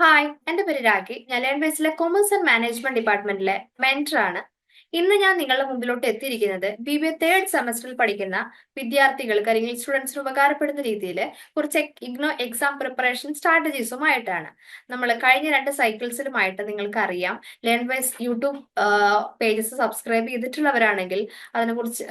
Hi എന്റെ പേര് രാഖി. ഞാൻ ലേൺ ബേസിലെ കൊമേഴ്സ് ആൻഡ് മാനേജ്മെന്റ് ഡിപ്പാർട്ട്മെന്റിലെ മെന്റർ ആണ്. ഇന്ന് ഞാൻ നിങ്ങളുടെ മുമ്പിലോട്ട് എത്തിയിരിക്കുന്നത് ബി ബി എ തേർഡ് സെമസ്റ്ററിൽ പഠിക്കുന്ന വിദ്യാർത്ഥികൾക്ക് അല്ലെങ്കിൽ സ്റ്റുഡൻസിന് ഉപകാരപ്പെടുന്ന രീതിയിൽ കുറച്ച് ഇഗ്നോ എക്സാം പ്രിപ്പറേഷൻ സ്ട്രാറ്റജീസുമായിട്ടാണ് നമ്മൾ കഴിഞ്ഞ രണ്ട് സൈക്കിൾസിലുമായിട്ട് നിങ്ങൾക്ക് അറിയാം learn wise YouTube pages subscribe ചെയ്തിട്ടുള്ളവരാണെങ്കിൽ അതിനെക്കുറിച്ച്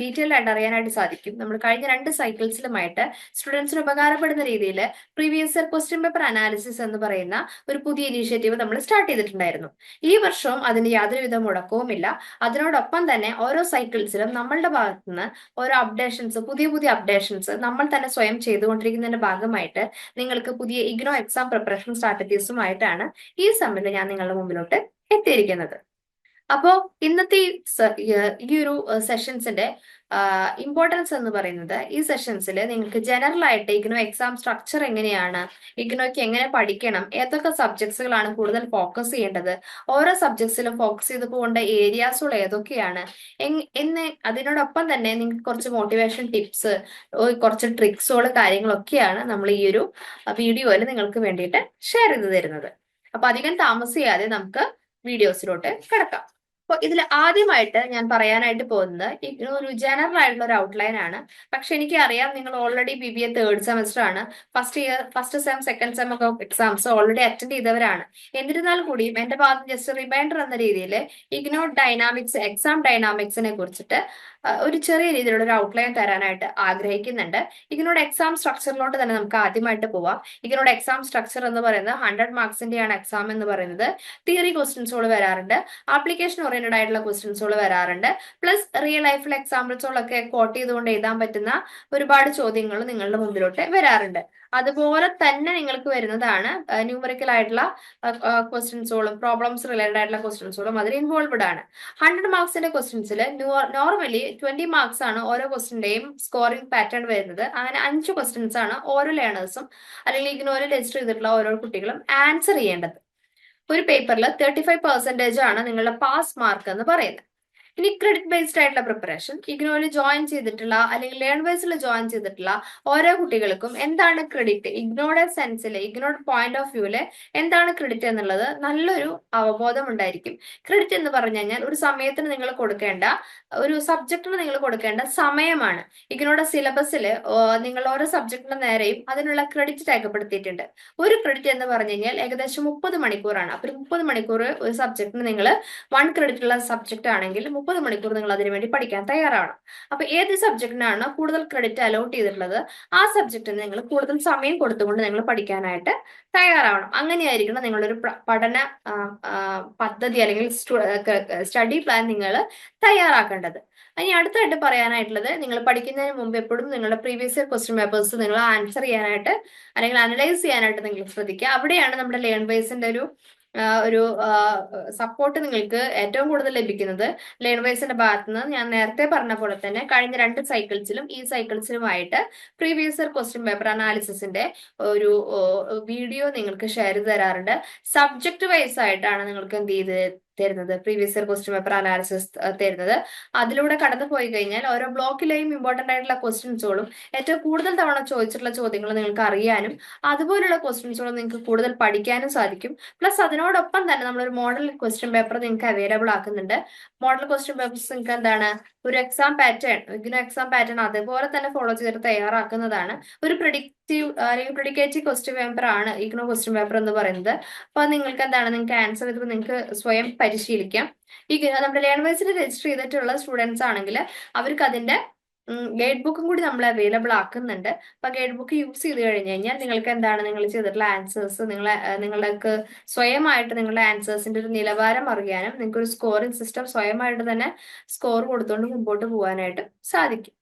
ഡീറ്റെയിൽ ആയിട്ട് അറിയാനായിട്ട് സാധിക്കും. നമ്മൾ കഴിഞ്ഞ രണ്ട് സൈക്കിൾസിലുമായിട്ട് സ്റ്റുഡൻസിന് ഉപകാരപ്പെടുന്ന രീതിയിൽ previous year question paper analysis എന്ന് പറയുന്ന ഒരു പുതിയ ഇനീഷ്യേറ്റീവ് നമ്മൾ സ്റ്റാർട്ട് ചെയ്തിട്ടുണ്ടായിരുന്നു. ഈ വർഷവും അതിന് യാതൊരുവിധ മുടക്കവുമില്ല അതിനോടൊപ്പം തന്നെ ഓരോ സൈക്കിൾസിലും നമ്മളുടെ ഭാഗത്തു നിന്ന് ഓരോ അപ്ഡേഷൻസ് പുതിയ പുതിയ അപ്ഡേഷൻസ് നമ്മൾ തന്നെ സ്വയം ചെയ്തുകൊണ്ടിരിക്കുന്നതിന്റെ ഭാഗമായിട്ട് നിങ്ങൾക്ക് പുതിയ ഇഗ്നോ എക്സാം പ്രിപ്പറേഷൻ സ്ട്രാറ്റജീസുമായിട്ടാണ് ഈ സമ്മിൽ ഞാൻ നിങ്ങളുടെ മുമ്പിലോട്ട് എത്തിയിരിക്കുന്നത്. അപ്പോ ഇന്നത്തെ ഈ ഒരു സെഷൻസിന്റെ ഇമ്പോർട്ടൻസ് എന്ന് പറയുന്നത് ഈ സെഷൻസിൽ നിങ്ങൾക്ക് ജനറൽ ആയിട്ട് ഇഗ്നോ എക്സാം സ്ട്രക്ചർ എങ്ങനെയാണ് ഇഗ്നോയ്ക്ക് എങ്ങനെ പഠിക്കണം ഏതൊക്കെ സബ്ജക്ട്സുകളാണ് കൂടുതൽ ഫോക്കസ് ചെയ്യേണ്ടത് ഓരോ സബ്ജക്ട്സിലും ഫോക്കസ് ചെയ്ത് പോകേണ്ട ഏരിയാസുകൾ ഏതൊക്കെയാണ് എന്ന് അതിനോടൊപ്പം തന്നെ നിങ്ങൾക്ക് കുറച്ച് മോട്ടിവേഷൻ ടിപ്സ് കുറച്ച് ട്രിക്സുകൾ കാര്യങ്ങളൊക്കെയാണ് നമ്മൾ ഈ ഒരു വീഡിയോയിൽ നിങ്ങൾക്ക് വേണ്ടിയിട്ട് ഷെയർ ചെയ്ത് തരുന്നത്. അപ്പൊ അധികം താമസിയാതെ നമുക്ക് വീഡിയോസിലോട്ട് കിടക്കാം. അപ്പൊ ഇതിൽ ആദ്യമായിട്ട് ഞാൻ പറയാനായിട്ട് പോകുന്നത് ഒരു ജനറൽ ആയിട്ടുള്ള ഒരു ഔട്ട്ലൈൻ ആണ്. പക്ഷെ എനിക്ക് അറിയാം നിങ്ങൾ already B B A third semester ആണ്. First year first sem second sem ഒക്കെ എക്സാംസ് ഓൾറെഡി അറ്റൻഡ് ചെയ്തവരാണ്. എന്നിരുന്നാൽ കൂടിയും എന്റെ ഭാഗത്ത് ജസ്റ്റ് റിമൈൻഡർ എന്ന രീതിയിൽ ഇഗ്നോ ഡൈനാമിക്സ് എക്സാം ഡൈനാമിക്സിനെ കുറിച്ചിട്ട് ഒരു ചെറിയ രീതിയിലുള്ള ഒരു ഔട്ട്ലൈൻ തരാനായിട്ട് ആഗ്രഹിക്കുന്നുണ്ട്. ഇതിനോട് എക്സാം സ്ട്രക്ചറിലോട്ട് തന്നെ നമുക്ക് ആദ്യമായിട്ട് പോവാം. ഇതിനോട് എക്സാം സ്ട്രക്ചർ എന്ന് പറയുന്നത് ഹൺഡ്രഡ് മാർക്സിന്റെയാണ് എക്സാം എന്ന് പറയുന്നത്. തിയറി ക്വസ്റ്റ്യൻസുകൾ വരാറുണ്ട്. ആപ്ലിക്കേഷൻ ഓറിയന്റഡ് ആയിട്ടുള്ള ക്വസ്റ്റ്യൻസുകൾ വരാറുണ്ട്. പ്ലസ് റിയൽ ലൈഫിൽ എക്സാമ്പിൾസുകളൊക്കെ കോട്ട് ചെയ്തുകൊണ്ട് എഴുതാൻ പറ്റുന്ന ഒരുപാട് ചോദ്യങ്ങൾ നിങ്ങളുടെ മുമ്പിലോട്ട് വരാറുണ്ട്. അതുപോലെ തന്നെ നിങ്ങൾക്ക് വരുന്നതാണ് ന്യൂമറിക്കൽ ആയിട്ടുള്ള ക്വസ്റ്റ്യൻസുകളും പ്രോബ്ലംസ് റിലേറ്റഡ് ആയിട്ടുള്ള ക്വസ്റ്റ്യൻസുകളും അതിൽ ഇൻവോൾവഡ് ആണ്. ഹൺഡ്രഡ് മാർക്സിന്റെ ക്വസ്റ്റ്യൻസിൽ നോർമലി ട്വന്റി മാർക്സ് ആണ് ഓരോ ക്വസ്റ്റിന്റെയും സ്കോറിംഗ് പാറ്റേൺ വരുന്നത്. അങ്ങനെ അഞ്ച് ക്വസ്റ്റ്യൻസ് ആണ് ഓരോ ലേണേഴ്സും അല്ലെങ്കിൽ ഇഗ്നോറിൽ രജിസ്റ്റർ ചെയ്തിട്ടുള്ള ഓരോ കുട്ടികളും ആൻസർ ചെയ്യേണ്ടത്. ഒരു പേപ്പറിൽ തേർട്ടി ഫൈവ് പെർസെന്റേജ് ആണ് നിങ്ങളുടെ പാസ് മാർക്ക് എന്ന് പറയുന്നത്. ഇനി ക്രെഡിറ്റ് ബേസ്ഡ് ആയിട്ടുള്ള പ്രിപ്പറേഷൻ ഇഗ്നോയിൽ ജോയിൻ ചെയ്തിട്ടുള്ള അല്ലെങ്കിൽ ലേൺ വൈസിൽ ജോയിൻ ചെയ്തിട്ടുള്ള ഓരോ കുട്ടികൾക്കും എന്താണ് ക്രെഡിറ്റ് ഇഗ്നോയുടെ സെൻസിൽ ഇഗ്നോയുടെ പോയിന്റ് ഓഫ് വ്യൂൽ എന്താണ് ക്രെഡിറ്റ് എന്നുള്ളത് നല്ലൊരു അവബോധം ഉണ്ടായിരിക്കും. ക്രെഡിറ്റ് എന്ന് പറഞ്ഞു കഴിഞ്ഞാൽ ഒരു സമയത്തിന് നിങ്ങൾ കൊടുക്കേണ്ട ഒരു സബ്ജക്റ്റിന് നിങ്ങൾ കൊടുക്കേണ്ട സമയമാണ്. ഇഗ്നോയുടെ സിലബസിൽ നിങ്ങൾ ഓരോ സബ്ജക്റ്റിന്റെ നേരെയും അതിനുള്ള ക്രെഡിറ്റ് രേഖപ്പെടുത്തിയിട്ടുണ്ട്. ഒരു ക്രെഡിറ്റ് എന്ന് പറഞ്ഞു കഴിഞ്ഞാൽ ഏകദേശം മുപ്പത് മണിക്കൂറാണ്. അപ്പൊ മുപ്പത് മണിക്കൂർ ഒരു സബ്ജക്റ്റിന് നിങ്ങൾ വൺ ക്രെഡിറ്റ് ഉള്ള സബ്ജക്റ്റ് ആണെങ്കിൽ മുപ്പത് മണിക്കൂർ നിങ്ങൾ അതിനു വേണ്ടി പഠിക്കാൻ തയ്യാറാണ് അപ്പൊ ഏത് സബ്ജക്റ്റിനാണ് കൂടുതൽ ക്രെഡിറ്റ് അലോട്ട് ചെയ്തിട്ടുള്ളത്? ആ സബ്ജക്റ്റിന് നിങ്ങൾ കൂടുതൽ സമയം കൊടുത്തുകൊണ്ട് നിങ്ങൾ പഠിക്കാനായിട്ട് തയ്യാറാവണം. അങ്ങനെയായിരിക്കണം നിങ്ങളുടെ ഒരു പഠന പദ്ധതി അല്ലെങ്കിൽ സ്റ്റഡി പ്ലാൻ നിങ്ങൾ തയ്യാറാക്കേണ്ടത്. ഇനി അടുത്തായിട്ട് പറയാനായിട്ടുള്ളത് നിങ്ങൾ പഠിക്കുന്നതിന് മുമ്പ് എപ്പോഴും നിങ്ങളുടെ പ്രീവിയസ് ഇയർ ക്വസ്റ്റ്യൻ പേപ്പേഴ്സ് നിങ്ങൾ ആൻസർ ചെയ്യാനായിട്ട് അല്ലെങ്കിൽ അനലൈസ് ചെയ്യാനായിട്ട് നിങ്ങൾ ശ്രദ്ധിക്കുക. അവിടെയാണ് നമ്മുടെ ലേൺ ബേസിന്റെ ഒരു ഒരു സപ്പോർട്ട് നിങ്ങൾക്ക് ഏറ്റവും കൂടുതൽ ലഭിക്കുന്നത് ലേൺ ബേസിന്റെ ഭാഗത്ത് നിന്ന് ഞാൻ നേരത്തെ പറഞ്ഞ പോലെ തന്നെ കഴിഞ്ഞ രണ്ട് സൈക്കിൾസിലും ഈ സൈക്കിൾസിലുമായിട്ട് പ്രീവിയസ് ഇയർ ക്വസ്റ്റ്യൻ പേപ്പർ അനാലിസിസിന്റെ ഒരു വീഡിയോ നിങ്ങൾക്ക് ഷെയർ ചെയ്ത് തരാറുണ്ട്. സബ്ജക്ട് വൈസ് ആയിട്ടാണ് നിങ്ങൾക്ക് എന്ത് ചെയ്ത് തരുന്നത് previous year question paper analysis തരുന്നത്. അതിലൂടെ കടന്നു പോയി കഴിഞ്ഞാൽ ഓരോ ബ്ലോക്കിലെയും ഇമ്പോർട്ടന്റ് ആയിട്ടുള്ള ക്വസ്റ്റ്യൻസുകളും ഏറ്റവും കൂടുതൽ തവണ ചോദിച്ചിട്ടുള്ള ചോദ്യങ്ങൾ നിങ്ങൾക്ക് അറിയാനും അതുപോലുള്ള ക്വസ്റ്റ്യൻസുകൾ നിങ്ങൾക്ക് കൂടുതൽ പഠിക്കാനും സാധിക്കും. പ്ലസ് അതിനോടൊപ്പം തന്നെ നമ്മളൊരു മോഡൽ ക്വസ്റ്റ്യൻ പേപ്പർ നിങ്ങൾക്ക് അവൈലബിൾ ആക്കുന്നുണ്ട്. മോഡൽ ക്വസ്റ്റ്യൻ പേപ്പേഴ്സ് നിങ്ങൾക്ക് എന്താണ്? ഒരു exam pattern IGNOU exam pattern അതുപോലെ തന്നെ ഫോളോ ചെയ്തിട്ട് തയ്യാറാക്കുന്നതാണ്. ഒരു പ്രിഡിക്റ്റീവ് അല്ലെങ്കിൽ പ്രിഡിക്കേറ്റീവ് ക്വസ്റ്റ്യൻ പേപ്പർ ആണ് ഇഗ്നോ ക്വസ്റ്റ്യൻ പേപ്പർ എന്ന് പറയുന്നത്. അപ്പൊ നിങ്ങൾക്ക് എന്താണ്? നിങ്ങൾക്ക് ആൻസർ ചെയ്തപ്പോൾ നിങ്ങൾക്ക് സ്വയം പരിശീലിക്കാം. ഈ നമ്മുടെ ലേൺ വൈസിൽ രജിസ്റ്റർ ചെയ്തിട്ടുള്ള സ്റ്റുഡൻസ് ആണെങ്കിൽ അവർക്ക് അതിന്റെ ഗൈഡ് ബുക്കും കൂടി നമ്മൾ അവൈലബിൾ ആക്കുന്നുണ്ട്. അപ്പൊ ഗൈഡ് ബുക്ക് യൂസ് ചെയ്ത് കഴിഞ്ഞു കഴിഞ്ഞാൽ നിങ്ങൾക്ക് എന്താണ് നിങ്ങൾ ചെയ്തിട്ടുള്ള ആൻസേഴ്സ് നിങ്ങളെ നിങ്ങൾക്ക് സ്വയമായിട്ട് നിങ്ങളുടെ ആൻസേഴ്സിന്റെ ഒരു നിലവാരം അറിയാനും നിങ്ങൾക്ക് ഒരു സ്കോറിംഗ് സിസ്റ്റം സ്വയമായിട്ട് തന്നെ സ്കോർ കൊടുത്തുകൊണ്ട് മുമ്പോട്ട് പോകാനായിട്ട് സാധിക്കും.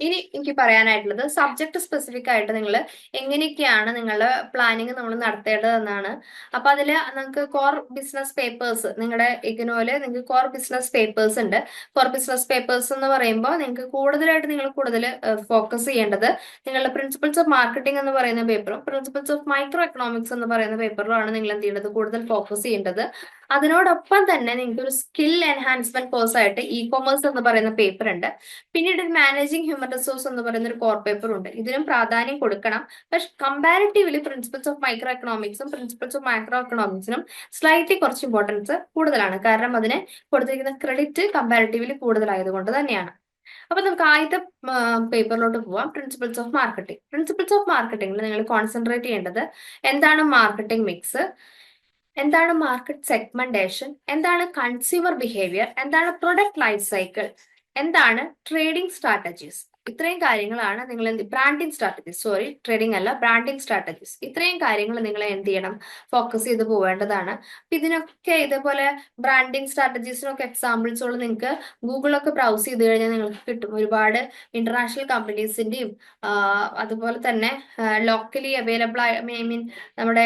ഇനി എനിക്ക് പറയാനായിട്ടുള്ളത് സബ്ജക്ട് സ്പെസിഫിക് ആയിട്ട് നിങ്ങൾ എങ്ങനെയൊക്കെയാണ് നിങ്ങളുടെ പ്ലാനിങ് നമ്മൾ നടത്തേണ്ടതെന്നാണ്. അപ്പൊ അതിൽ നിങ്ങൾക്ക് കോർ ബിസിനസ് പേപ്പേഴ്സ് നിങ്ങളുടെ ഇഗ്നോയിൽ നിങ്ങൾക്ക് കോർ ബിസിനസ് പേപ്പേഴ്സ് ഉണ്ട്. കോർ ബിസിനസ് പേപ്പേഴ്സ് എന്ന് പറയുമ്പോൾ നിങ്ങൾക്ക് കൂടുതലായിട്ട് നിങ്ങൾ കൂടുതൽ ഫോക്കസ് ചെയ്യേണ്ടത് നിങ്ങളുടെ പ്രിൻസിപ്പിൾസ് ഓഫ് മാർക്കറ്റിംഗ് എന്ന് പറയുന്ന പേപ്പറും പ്രിൻസിപ്പിൾസ് ഓഫ് മൈക്രോ എക്കണോമിക്സ് എന്ന് പറയുന്ന പേപ്പറിലാണ് നിങ്ങൾ എന്ത് ചെയ്യേണ്ടത് കൂടുതൽ ഫോക്കസ് ചെയ്യേണ്ടത്. അതിനോടൊപ്പം തന്നെ നിങ്ങൾക്ക് ഒരു സ്കിൽ എൻഹാൻസ്മെന്റ് കോഴ്സ് ആയിട്ട് ഇ കോമേഴ്സ് എന്ന് പറയുന്ന പേപ്പർ ഉണ്ട്. പിന്നീട് മാനേജിങ് ഹ്യൂമൻ ഹ്യൂമൻ റിസോഴ്സ് എന്ന് പറയുന്ന ഒരു കോർ പേപ്പർ ഉണ്ട്. ഇതിനും പ്രാധാന്യം കൊടുക്കണം. പക്ഷെ കമ്പാരിറ്റീവ്ലി പ്രിൻസിപ്പിൾസ് ഓഫ് മൈക്രോ എക്കണോമിക്സും പ്രിൻസിപ്പിൾസ് ഓഫ് മൈക്രോ എക്കണോമിക്സിനും സ്ലൈറ്റ്ലി കുറച്ച് ഇമ്പോർട്ടൻസ് കൂടുതലാണ്. കാരണം അതിന് കൊടുത്തിരിക്കുന്ന ക്രെഡിറ്റ് കമ്പാരിറ്റീവ്ലി കൂടുതലായതുകൊണ്ട് തന്നെയാണ്. അപ്പൊ നമുക്ക് ആദ്യത്തെ പേപ്പറിലോട്ട് പോവാം. Principles of marketing principles of മാർക്കറ്റിംഗിൽ നിങ്ങൾ കോൺസെൻട്രേറ്റ് ചെയ്യേണ്ടത് എന്താണ് മാർക്കറ്റിംഗ് മിക്സ് എന്താണ് മാർക്കറ്റ് സെഗ്മെന്റേഷൻ എന്താണ് കൺസ്യൂമർ ബിഹേവിയർ എന്താണ് പ്രൊഡക്റ്റ് ലൈഫ് സൈക്കിൾ എന്താണ് ട്രേഡിംഗ് സ്ട്രാറ്റജീസ് ഇത്രയും കാര്യങ്ങളാണ് നിങ്ങൾ എന്ത് ബ്രാൻഡിങ് സ്ട്രാറ്റജീസ് സോറി ട്രേഡിംഗ് അല്ല ബ്രാൻഡിങ് സ്ട്രാറ്റജീസ് ഇത്രയും കാര്യങ്ങൾ നിങ്ങൾ എന്ത് ചെയ്യണം? ഫോക്കസ് ചെയ്ത് പോവേണ്ടതാണ്. അപ്പൊ ഇതിനൊക്കെ ഇതേപോലെ ബ്രാൻഡിങ് സ്ട്രാറ്റജീസിനൊക്കെ എക്സാമ്പിൾസുകൾ നിങ്ങൾക്ക് ഗൂഗിളൊക്കെ ബ്രൗസ് ചെയ്ത് കഴിഞ്ഞാൽ നിങ്ങൾക്ക് കിട്ടും. ഒരുപാട് ഇന്റർനാഷണൽ കമ്പനീസിന്റെയും അതുപോലെ തന്നെ ലോക്കലി അവൈലബിൾ ആയ ഐ മീൻ നമ്മുടെ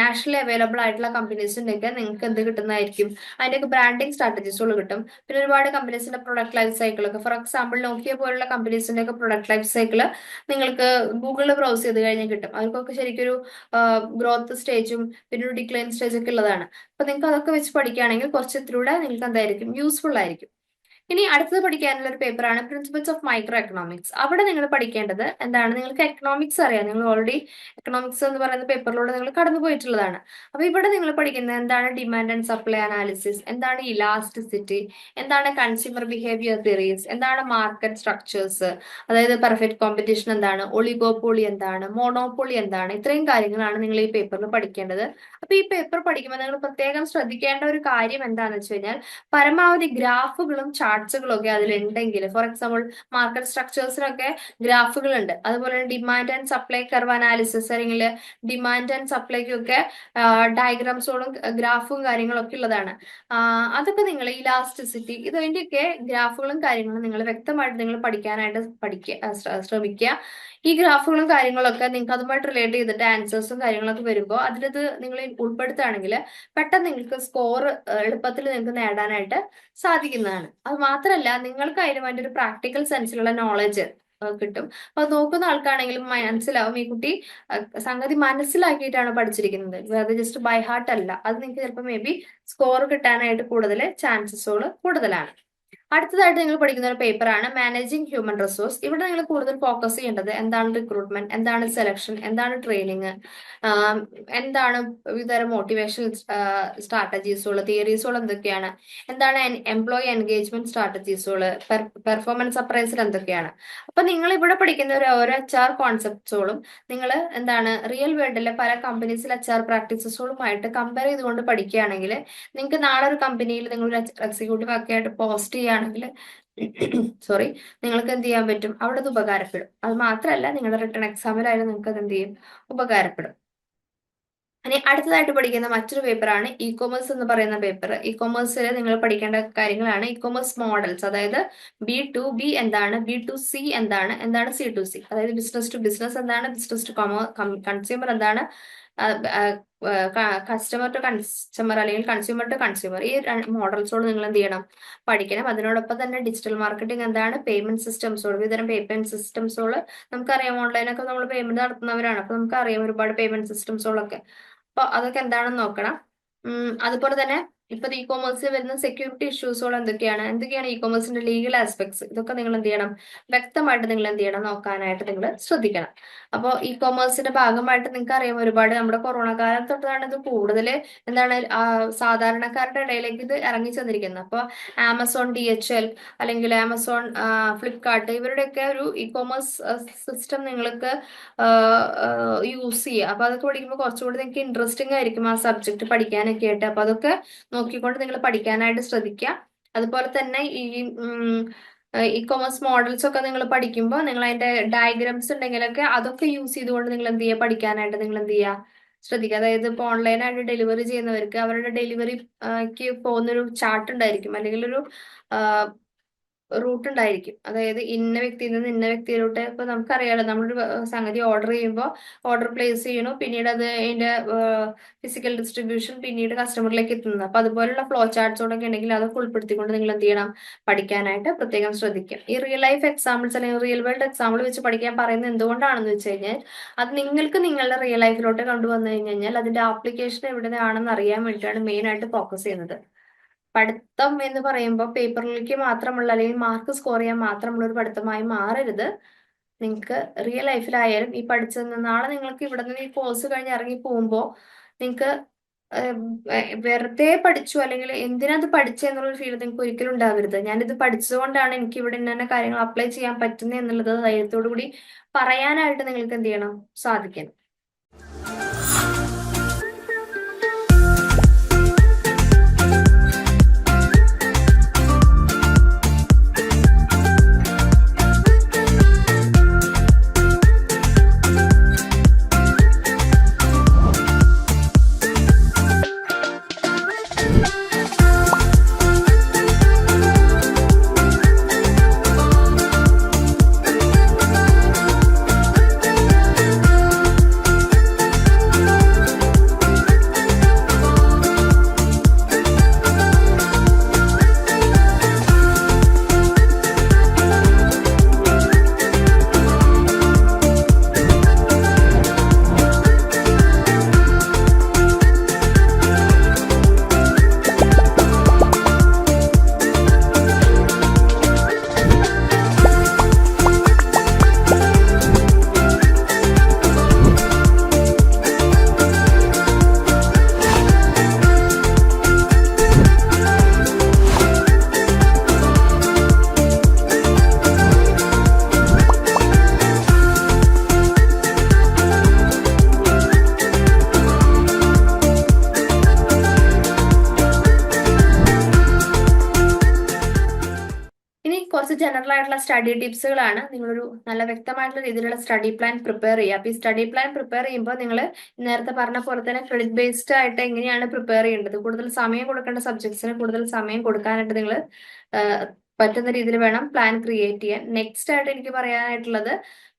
നാഷണലി അവൈലബിൾ ആയിട്ടുള്ള കമ്പനീസിന്റെ ഒക്കെ നിങ്ങൾക്ക് എന്ത് കിട്ടുന്നതായിരിക്കും? അതിന്റെയൊക്കെ ബ്രാൻഡിങ് സ്ട്രാറ്റജീസുകൾ കിട്ടും. പിന്നെ ഒരുപാട് കമ്പനീസിന്റെ പ്രൊഡക്റ്റ് ലൈഫ് സൈക്കിളൊക്കെ ഫോർ എക്സാമ്പിൾ നോക്കിയ പോലുള്ള കമ്പനീസിന്റെ ഒക്കെ പ്രൊഡക്റ്റ് ലൈഫ് സൈക്കിൾ നിങ്ങൾക്ക് ഗൂഗിളിൽ ബ്രൗസ് ചെയ്ത് കഴിഞ്ഞാൽ കിട്ടും. അവർക്കൊക്കെ ശരിക്കും ഒരു ഗ്രോത്ത് സ്റ്റേജും പിന്നെ ഒരു ഡിക്ലൈൻ സ്റ്റേജ് ഒക്കെ ഉള്ളതാണ്. അപ്പൊ നിങ്ങൾക്ക് അതൊക്കെ വെച്ച് പഠിക്കുകയാണെങ്കിൽ കുറച്ച് ഇത്തിലൂടെ നിങ്ങൾക്ക് എന്തായിരിക്കും? യൂസ്ഫുൾ ആയിരിക്കും. ഇനി അടുത്തത് പഠിക്കാനുള്ള ഒരു പേപ്പറാണ് പ്രിൻസിപ്പിൾസ് ഓഫ് മൈക്രോ എക്കണോമിക്സ് അവിടെ നിങ്ങൾ പഠിക്കേണ്ടത് എന്താണ്? നിങ്ങൾക്ക് എക്കണോമിക്സ് അറിയാം. നിങ്ങൾ ഓൾറെഡി എക്കണോമിക്സ് എന്ന് പറയുന്ന പേപ്പറിലൂടെ നിങ്ങൾ കടന്നു പോയിട്ടുള്ളതാണ് അപ്പൊ ഇവിടെ നിങ്ങൾ പഠിക്കുന്നത് എന്താണ്? ഡിമാൻഡ് ആൻഡ് സപ്ലൈ അനാലിസിസ് എന്താണ് ഇലാസ്റ്റിസിറ്റി എന്താണ് കൺസ്യൂമർ ബിഹേവിയർ തിയറീസ് എന്താണ് മാർക്കറ്റ് സ്ട്രക്ചേഴ്സ് അതായത് പെർഫെക്റ്റ് കോമ്പറ്റീഷൻ എന്താണ് ഒളിഗോപോളി എന്താണ് മോണോപോളി എന്താണ് ഇത്രയും കാര്യങ്ങളാണ് നിങ്ങൾ ഈ പേപ്പറിൽ പഠിക്കേണ്ടത്. അപ്പൊ ഈ പേപ്പർ പഠിക്കുമ്പോൾ നിങ്ങൾ പ്രത്യേകം ശ്രദ്ധിക്കേണ്ട ഒരു കാര്യം എന്താണെന്ന് വെച്ച് കഴിഞ്ഞാൽ പരമാവധി ഗ്രാഫുകളും ചാർട്ട്സുകളും ഒക്കെ അതിലുണ്ടെങ്കിൽ ഫോർ എക്സാമ്പിൾ മാർക്കറ്റ് സ്ട്രക്ചേഴ്സിനൊക്കെ ഗ്രാഫുകൾ ഉണ്ട് അതുപോലെ demand and supply curve analysis അല്ലെങ്കിൽ ഡിമാൻഡ് ആൻഡ് സപ്ലൈക്കൊക്കെ ഡയഗ്രാംസോടും ഗ്രാഫും കാര്യങ്ങളൊക്കെ ഉള്ളതാണ്. അതൊക്കെ നിങ്ങൾ ഇലാസ്റ്റിസിറ്റി ഇതിന്റെയൊക്കെ ഗ്രാഫുകളും കാര്യങ്ങളും നിങ്ങൾ വ്യക്തമായിട്ട് നിങ്ങൾ പഠിക്കാനായിട്ട് പഠിക്കുക ശ്രമിക്കുക ഈ ഗ്രാഫുകളും കാര്യങ്ങളൊക്കെ നിങ്ങൾക്ക് അതുമായിട്ട് റിലേറ്റ് ചെയ്തിട്ട് ആൻസേഴ്സും കാര്യങ്ങളൊക്കെ വരുമ്പോൾ അതിലത് നിങ്ങൾ ഉൾപ്പെടുത്തുകയാണെങ്കിൽ പെട്ടെന്ന് നിങ്ങൾക്ക് സ്കോർ എളുപ്പത്തിൽ നിങ്ങൾക്ക് നേടാനായിട്ട് സാധിക്കുന്നതാണ്. അത് മാത്രമല്ല നിങ്ങൾക്ക് അതിനുവേണ്ടി ഒരു പ്രാക്ടിക്കൽ സെൻസിലുള്ള നോളജ് കിട്ടും. അപ്പൊ നോക്കുന്ന ആൾക്കാണെങ്കിലും മനസ്സിലാവും. ഈ കുട്ടി സംഗതി മനസ്സിലാക്കിയിട്ടാണ് പഠിച്ചിരിക്കുന്നത്. വെറുതെ ജസ്റ്റ് ബൈ ഹാർട്ട് അല്ല. അത് നിങ്ങൾക്ക് ചിലപ്പോൾ മേ ബി സ്കോർ കിട്ടാനായിട്ട് കൂടുതൽ ചാൻസസുകൾ കൂടുതലാണ്. അടുത്തതായിട്ട് നിങ്ങൾ പഠിക്കുന്ന ഒരു പേപ്പറാണ് മാനേജിങ് ഹ്യൂമൻ റിസോഴ്സ് ഇവിടെ നിങ്ങൾ കൂടുതൽ ഫോക്കസ് ചെയ്യേണ്ടത് എന്താണ് റിക്രൂട്ട്മെന്റ് എന്താണ് സെലക്ഷൻ എന്താണ് ട്രെയിനിങ് എന്താണ് വിവിധതരം മോട്ടിവേഷൻ സ്ട്രാറ്റജീസുകൾ തിയറീസുകൾ എന്തൊക്കെയാണ് എന്താണ് എംപ്ലോയി എൻഗേജ്മെന്റ് സ്ട്രാറ്റജീസുകൾ പെർഫോമൻസ് അപ്രൈസൽ എന്തൊക്കെയാണ്. അപ്പൊ നിങ്ങൾ ഇവിടെ പഠിക്കുന്ന ഒരു ഓരോ എച്ച് ആർ കോൺസെപ്റ്റ്സുകളും നിങ്ങൾ എന്താണ് റിയൽ വേൾഡിലെ പല കമ്പനീസിലെ എച്ച് ആർ പ്രാക്ടീസസുകളുമായിട്ട് കമ്പയർ ചെയ്തുകൊണ്ട് പഠിക്കുകയാണെങ്കിൽ നിങ്ങൾക്ക് നാളെ ഒരു കമ്പനിയിൽ നിങ്ങൾ എക്സിക്യൂട്ടീവ് ഒക്കെ ആയിട്ട് പോസ്റ്റ് ചെയ്യുകയാണെങ്കിൽ സോറി നിങ്ങൾക്ക് എന്ത് ചെയ്യാൻ പറ്റും? അവിടെ അത് ഉപകാരപ്പെടും. അത് മാത്രമല്ല നിങ്ങളുടെ റിട്ടേൺ എക്സാമിലായാലും നിങ്ങൾക്ക് അത് എന്ത് ചെയ്യും? ഉപകാരപ്പെടും. ഇനി അടുത്തതായിട്ട് പഠിക്കുന്ന മറ്റൊരു പേപ്പറാണ് ഇ കൊമേഴ്സ് എന്ന് പറയുന്ന പേപ്പർ ഇ കൊമേഴ്സിൽ നിങ്ങൾ പഠിക്കേണ്ട കാര്യങ്ങളാണ് ഇ കൊമേഴ്സ് മോഡൽസ് അതായത് ബി ടു ബി എന്താണ്? ബി ടു സി എന്താണ്? എന്താണ് സി ടു സി അതായത് ബിസിനസ് ടു ബിസിനസ് എന്താണ്? ബിസിനസ് ടു കൺസ്യൂമർ എന്താണ്? കസ്റ്റമർ ടു കൺസ്യൂമർ അല്ലെങ്കിൽ കൺസ്യൂമർ ടു കൺസ്യൂമർ ഈ മോഡൽസോട് നിങ്ങൾ എന്ത് ചെയ്യണം? പഠിക്കണം. അതിനോടൊപ്പം തന്നെ ഡിജിറ്റൽ മാർക്കറ്റിംഗ് എന്താണ്? പേയ്മെന്റ് സിസ്റ്റംസോട് വിവിധ പേയ്മെന്റ് സിസ്റ്റംസോട് നമുക്കറിയാം. ഓൺലൈനൊക്കെ നമ്മൾ പേയ്മെന്റ് നടത്തുന്നവരാണ്. അപ്പൊ നമുക്കറിയാം ഒരുപാട് പേയ്മെന്റ് സിസ്റ്റംസോളൊക്കെ അപ്പൊ അതൊക്കെ എന്താണെന്ന് നോക്കണം. അതുപോലെ തന്നെ ഇപ്പൊ ഇ കോമേഴ്സിൽ വരുന്ന സെക്യൂരിറ്റി ഇഷ്യൂസുകൾ എന്തൊക്കെയാണ്? എന്തൊക്കെയാണ് ഇ കോമേഴ്സിന്റെ ലീഗൽ ആസ്പെക്ട്സ് ഇതൊക്കെ നിങ്ങൾ എന്ത് ചെയ്യണം? വ്യക്തമായിട്ട് നിങ്ങൾ എന്ത് ചെയ്യണം? നോക്കാനായിട്ട് നിങ്ങൾ ശ്രദ്ധിക്കണം. അപ്പോൾ ഇ കോമേഴ്സിന്റെ ഭാഗമായിട്ട് നിങ്ങൾക്ക് അറിയാം ഒരുപാട് നമ്മുടെ കൊറോണ കാലം തൊട്ടാണ് ഇത് കൂടുതൽ എന്താണ് സാധാരണക്കാരുടെ ഇടയിലേക്ക് ഇത് ഇറങ്ങി ചെന്നിരിക്കുന്നത്. അപ്പോൾ ആമസോൺ ഡി എച്ച് എൽ അല്ലെങ്കിൽ ആമസോൺ ഫ്ലിപ്കാർട്ട് ഇവരുടെയൊക്കെ ഒരു ഇ കോമേഴ്സ് സിസ്റ്റം നിങ്ങൾക്ക് യൂസ് ചെയ്യുക. അപ്പൊ അതൊക്കെ പഠിക്കുമ്പോൾ കുറച്ചുകൂടി നിങ്ങൾക്ക് ഇൻട്രസ്റ്റിംഗ് ആയിരിക്കും ആ സബ്ജക്ട് പഠിക്കാനൊക്കെ ആയിട്ട്. അപ്പൊ അതൊക്കെ നോക്കിക്കൊണ്ട് നിങ്ങൾ പഠിക്കാനായിട്ട് ശ്രദ്ധിക്കുക അതുപോലെ തന്നെ ഈ ഇ കൊമേഴ്സ് മോഡൽസ് ഒക്കെ നിങ്ങൾ പഠിക്കുമ്പോൾ നിങ്ങൾ അതിന്റെ ഡയഗ്രാംസ് ഉണ്ടെങ്കിലൊക്കെ അതൊക്കെ യൂസ് ചെയ്തുകൊണ്ട് നിങ്ങൾ എന്ത് ചെയ്യുക പഠിക്കാനായിട്ട് നിങ്ങൾ എന്ത് ചെയ്യുക ശ്രദ്ധിക്കുക അതായത് ഇപ്പോൾ ഓൺലൈനായിട്ട് ഡെലിവറി ചെയ്യുന്നവർക്ക് അവരുടെ ഡെലിവറിക്ക് പോകുന്നൊരു ചാർട്ട് ഉണ്ടായിരിക്കും. അല്ലെങ്കിൽ ഒരു റൂട്ട് ഉണ്ടായിരിക്കും. അതായത് ഇന്ന വ്യക്തിയിൽ നിന്ന് ഇന്ന വ്യക്തിയിലോട്ട് ഇപ്പൊ നമുക്കറിയാലോ നമ്മളൊരു സംഗതി ഓർഡർ ചെയ്യുമ്പോൾ ഓർഡർ പ്ലേസ് ചെയ്യണു പിന്നീട് അത് അതിന്റെ ഫിസിക്കൽ ഡിസ്ട്രിബ്യൂഷൻ പിന്നീട് കസ്റ്റമറിലേക്ക് എത്തുന്നത്. അപ്പൊ അതുപോലുള്ള ഫ്ലോ ചാർട്ട്സോടൊക്കെ ഉണ്ടെങ്കിൽ അതൊക്കെ ഉൾപ്പെടുത്തിക്കൊണ്ട് നിങ്ങൾ എന്ത് ചെയ്യണം? പഠിക്കാനായിട്ട് പ്രത്യേകം ശ്രദ്ധിക്കുക. ഈ റിയൽ ലൈഫ് എക്സാമ്പിൾസ് അല്ലെങ്കിൽ റിയൽ വേൾഡ് എക്സാമ്പിൾ വെച്ച് പഠിക്കാൻ പറയുന്നത് എന്തുകൊണ്ടാണെന്ന് വെച്ച് കഴിഞ്ഞാൽ അത് നിങ്ങൾക്ക് നിങ്ങളുടെ റിയൽ ലൈഫിലോട്ട് കൊണ്ടുവന്നു കഴിഞ്ഞാൽ അതിന്റെ ആപ്ലിക്കേഷൻ എവിടെയാണെന്ന് അറിയാൻ വേണ്ടിയിട്ടാണ് മെയിൻ ആയിട്ട് ഫോക്കസ് ചെയ്യുന്നത്. പഠിത്തം എന്ന് പറയുമ്പോൾ പേപ്പറിലേക്ക് മാത്രമുള്ള അല്ലെങ്കിൽ മാർക്ക് സ്കോർ ചെയ്യാൻ മാത്രമുള്ള ഒരു പഠിത്തമായി മാറരുത്. നിങ്ങൾക്ക് റിയൽ ലൈഫിലായാലും ഈ പഠിച്ചത് നാളെ നിങ്ങൾക്ക് ഇവിടെ നിന്ന് ഈ കോഴ്സ് കഴിഞ്ഞ് ഇറങ്ങി പോകുമ്പോൾ നിങ്ങൾക്ക് വെറുതെ പഠിച്ചു അല്ലെങ്കിൽ എന്തിനത് പഠിച്ചു എന്നുള്ളൊരു ഫീൽ നിങ്ങൾക്ക് ഒരിക്കലും ഉണ്ടാവരുത്. ഞാനിത് പഠിച്ചതുകൊണ്ടാണ് എനിക്ക് ഇവിടെ ഇന്ന കാര്യങ്ങൾ അപ്ലൈ ചെയ്യാൻ പറ്റുന്നത് എന്നുള്ളത് ധൈര്യത്തോടു കൂടി പറയാനായിട്ട് നിങ്ങൾക്ക് എന്ത് ചെയ്യണം സാധിക്കണം സ്റ്റഡി ടിപ്സുകളാണ് നിങ്ങളൊരു നല്ല വ്യക്തമായിട്ടുള്ള രീതിയിലുള്ള സ്റ്റഡി പ്ലാൻ പ്രിപ്പയർ ചെയ്യുക. അപ്പൊ ഈ സ്റ്റഡി പ്ലാൻ പ്രിപ്പയർ ചെയ്യുമ്പോൾ നിങ്ങൾ നേരത്തെ പറഞ്ഞ പോലെ തന്നെ ക്രെഡിറ്റ് ബേസ്ഡ് ആയിട്ട് എങ്ങനെയാണ് പ്രിപ്പയർ ചെയ്യേണ്ടത്? കൂടുതൽ സമയം കൊടുക്കേണ്ട സബ്ജക്ട്സിന് കൂടുതൽ സമയം കൊടുക്കാനായിട്ട് നിങ്ങൾ പറ്റുന്ന രീതിയിൽ വേണം പ്ലാൻ ക്രിയേറ്റ് ചെയ്യാൻ. നെക്സ്റ്റ് ആയിട്ട് എനിക്ക് പറയാനായിട്ടുള്ളത്